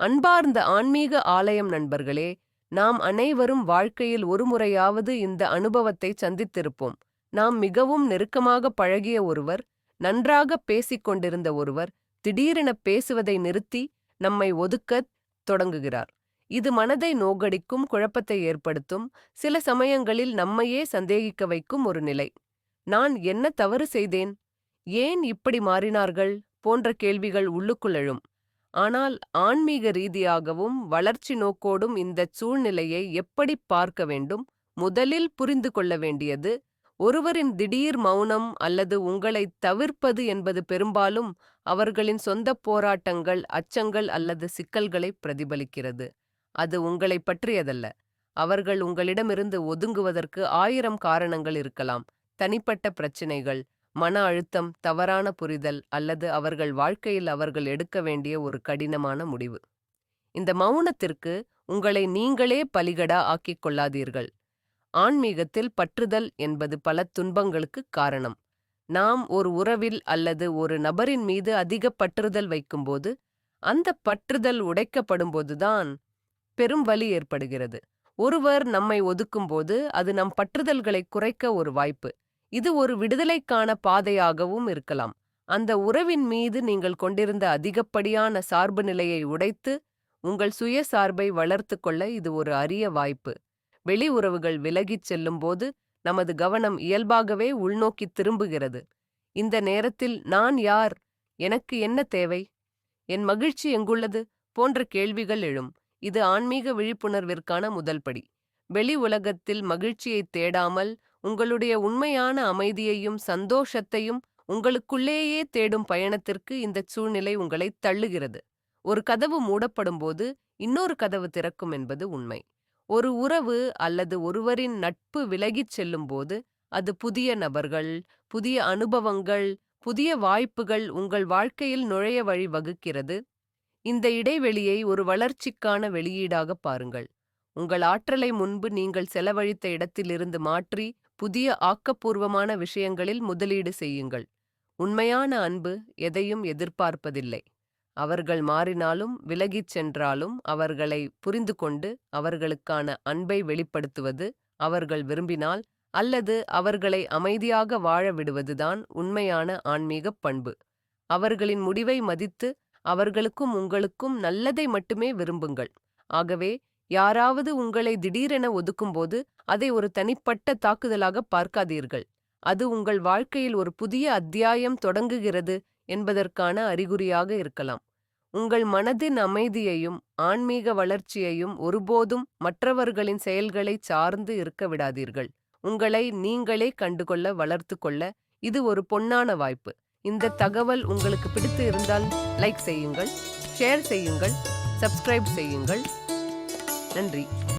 அன்பார்ந்த ஆன்மீக ஆலயம் நண்பர்களே நாம் அனைவரும் வாழ்க்கையில் ஒருமுறையாவது இந்த அனுபவத்தை சந்தித்திருப்போம். நாம் மிகவும் நெருக்கமாக பழகிய ஒருவர் நன்றாக பேசிக்கொண்டிருந்த ஒருவர் திடீரென பேசுவதை நிறுத்தி நம்மை ஒதுக்கத் தொடங்குகிறார். இது மனதை நோகடிக்கும் குழப்பத்தை ஏற்படுத்தும் சில சமயங்களில் நம்மையே சந்தேகிக்க வைக்கும் ஒரு நிலை. நான் என்ன தவறு செய்தேன்? ஏன் இப்படி மாறினார்கள்? போன்ற கேள்விகள் உள்ளுக்குள் எழும். ஆனால் ஆன்மீக ரீதியாகவும் வளர்ச்சி நோக்கோடும் இந்தச் சூழ்நிலையை எப்படி பார்க்க வேண்டும்? முதலில் புரிந்து கொள்ள வேண்டியது ஒருவரின் திடீர் மௌனம் அல்லது உங்களைத் தவிர்ப்பது என்பது பெரும்பாலும் அவர்களின் சொந்தப் போராட்டங்கள் அச்சங்கள் அல்லது சிக்கல்களை பிரதிபலிக்கிறது. அது உங்களைப் பற்றியதல்ல. அவர்கள் உங்களிடமிருந்து ஒதுங்குவதற்கு ஆயிரம் காரணங்கள் இருக்கலாம். தனிப்பட்ட பிரச்சினைகள் மன அழுத்தம் தவறான புரிதல் அல்லது அவர்கள் வாழ்க்கையில் அவர்கள் எடுக்க வேண்டிய ஒரு கடினமான முடிவு. இந்த மௌனத்திற்கு உங்களை நீங்களே பலிகடா ஆக்கிக் கொள்ளாதீர்கள். ஆன்மீகத்தில் பற்றுதல் என்பது பல துன்பங்களுக்கு காரணம். நாம் ஒரு உறவில் அல்லது ஒரு நபரின் மீது அதிக பற்றுதல் வைக்கும்போது அந்த பற்றுதல் உடைக்கப்படும்போதுதான் பெரும் வலி ஏற்படுகிறது. ஒருவர் நம்மை ஒதுக்கும்போது அது நம் பற்றுதல்களை குறைக்க ஒரு வாய்ப்பு. இது ஒரு விடுதலைக்கான பாதையாகவும் இருக்கலாம். அந்த உறவின் மீது நீங்கள் கொண்டிருந்த அதிகப்படியான சார்பு நிலையை உடைத்து உங்கள் சுய சார்பை வளர்த்து கொள்ள இது ஒரு அரிய வாய்ப்பு. வெளி உறவுகள் விலகிச் செல்லும்போது நமது கவனம் இயல்பாகவே உள்நோக்கி திரும்புகிறது. இந்த நேரத்தில் நான் யார்? எனக்கு என்ன தேவை? என் மகிழ்ச்சி எங்குள்ளது? போன்ற கேள்விகள் எழும். இது ஆன்மீக விழிப்புணர்விற்கான முதல் படி. வெளி உலகத்தில் மகிழ்ச்சியை தேடாமல் உங்களுடைய உண்மையான அமைதியையும் சந்தோஷத்தையும் உங்களுக்குள்ளேயே தேடும் பயணத்திற்கு இந்த சூழ்நிலை உங்களை தள்ளுகிறது. ஒரு கதவு மூடப்படும்போது இன்னொரு கதவு திறக்கும் என்பது உண்மை. ஒரு உறவு அல்லது ஒருவரின் நட்பு விலகிச் செல்லும்போது அது புதிய நபர்கள் புதிய அனுபவங்கள் புதிய வாய்ப்புகள் உங்கள் வாழ்க்கையில் நுழைய வழி வகுக்கிறது. இந்த இடைவெளியை ஒரு வளர்ச்சிக்கான வெளியீடாக பாருங்கள். உங்கள் ஆற்றலை முன்பு நீங்கள் செலவழித்த இடத்திலிருந்து மாற்றி புதிய ஆக்கப்பூர்வமான விஷயங்களில் முதலீடு செய்யுங்கள். உண்மையான அன்பு எதையும் எதிர்பார்ப்பதில்லை. அவர்கள் மாறினாலும் விலகிச் சென்றாலும் அவர்களை புரிந்து கொண்டு அவர்களுக்கான அன்பை வெளிப்படுத்துவது அவர்கள் விரும்பினால் அல்லது அவர்களை அமைதியாக வாழ விடுவதுதான் உண்மையான ஆன்மீகப் பண்பு. அவர்களின் முடிவை மதித்து அவர்களுக்கும் உங்களுக்கும் நல்லதை மட்டுமே விரும்புங்கள். ஆகவே யாராவது உங்களை திடீரென ஒதுக்கும்போது அதை ஒரு தனிப்பட்ட தாக்குதலாக பார்க்காதீர்கள். அது உங்கள் வாழ்க்கையில் ஒரு புதிய அத்தியாயம் தொடங்குகிறது என்பதற்கான அறிகுறியாக இருக்கலாம். உங்கள் மனதின் அமைதியையும் ஆன்மீக வளர்ச்சியையும் ஒருபோதும் மற்றவர்களின் செயல்களை சார்ந்து இருக்க விடாதீர்கள். உங்களை நீங்களே கண்டுகொள்ள வளர்த்து கொள்ள இது ஒரு பொன்னான வாய்ப்பு. இந்த தகவல் உங்களுக்கு பிடித்து இருந்தால் லைக் செய்யுங்கள் ஷேர் செய்யுங்கள் சப்ஸ்கிரைப் செய்யுங்கள். நன்றி.